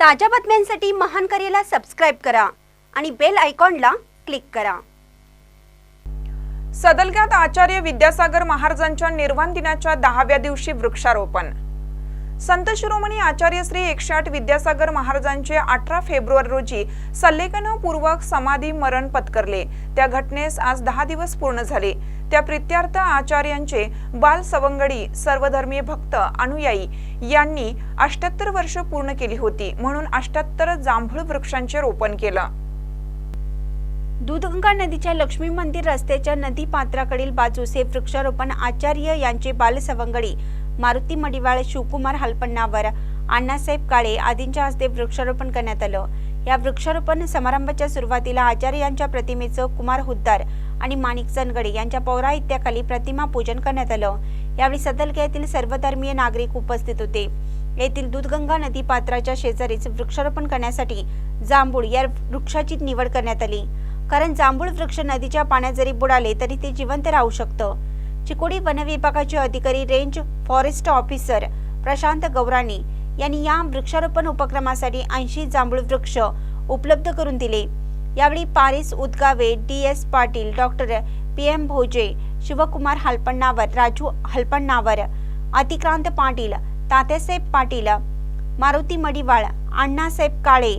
ताज्या बातम्यांसाठी महान करेला सबस्क्राईब करा आणि बेल आयकॉनला क्लिक करा. सदलग्यात आचार्य विद्यासागर महाराजांच्या निर्वाण दिनाच्या दहाव्या दिवशी वृक्षारोपण. संत शिरोमणी आचार्य श्री एकशे आठ विद्यासागर महाराजांचे अठरा फेब्रुवारी रोजी सल्लेखनपूर्वक समाधी मरण पत्करले. त्या घटनेस आज दहा दिवस पूर्ण झाले. त्या प्रित्यार्थ आचार्यांचे बाल सवंगडी सर्वधर्मीय भक्त अनुयायी यांनी अष्ट्याहत्तर वर्ष पूर्ण केली होती म्हणून अष्ट्याहत्तर जांभूळ वृक्षांचे रोपण केलं. दूधगंगा नदीच्या लक्ष्मी मंदिर रस्त्याच्या नदी पात्राकडील बाजूस हे वृक्षारोपण आचार्य यांचे बालसवंगडी मारुती मडिवाळ शिवकुमार हलपण्णावर अण्णासाहेब काळे आदींच्या हस्ते वृक्षारोपण करण्यात आलं. या वृक्षारोपण समारंभाच्या सुरुवातीला आचार्य यांच्या प्रतिमेचं कुमार हुद्दार आणि माणिक चनगडे यांच्या पौराहित्याखाली प्रतिमा पूजन करण्यात आलं. यावेळी सदलग्यातील सर्वधर्मीय नागरिक उपस्थित होते. येथील दूधगंगा नदी पात्राच्या शेजारीच वृक्षारोपण करण्यासाठी जांभूळ या वृक्षाची निवड करण्यात आली. कारण जांभूळ वृक्ष नदीच्या पाण्यात जरी बुडाले तरी ते जिवंत राहू शकतं. चिकोडी वन विभागाचे अधिकारी range forest officer Prashant Gaurani यांनी या वृक्षारोपण उपक्रमासाठी ऐंशी जांभूळ वृक्ष उपलब्ध करून दिले. यावेळी Paris Udgave D S Patil doctor P M Bhoje Shivkumar Halpannavar Raju Halpannavar Atikrant Patil Tatyasaheb Patil Maruti Madiwal Annasaheb Kale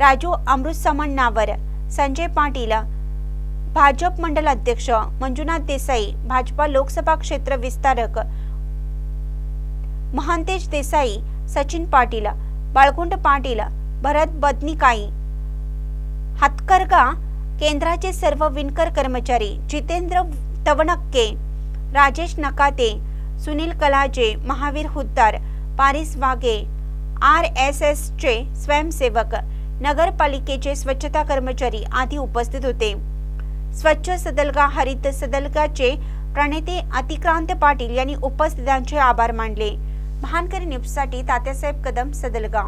Raju Amrut Samannavar Sanjay Patil Bhajap मंडल अध्यक्ष मंजुनाथ देसाई भाजपा लोकसभा क्षेत्र विस्तारक महांतेश देसाई सचिन पाटील बाळगुंड पाटील भरत बदनिकाई हातकरगा केंद्राचे सर्व विणकर कर्मचारी जितेंद्र तवणक्के राजेश नकाते सुनील कलाजे महावीर हुद्दार पारिस वाघे आर एस एसचे स्वयंसेवक नगरपालिकेचे स्वच्छता कर्मचारी आदी उपस्थित होते. स्वच्छ सदलगा हरित सदलगाचे प्रणेते अतिक्रांत पाटील यांनी उपस्थितांचे आभार मानले. महानकरी न्यूजसाठी तात्यासाहेब कदम सदलगा.